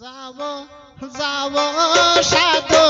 যাব যাব সাধু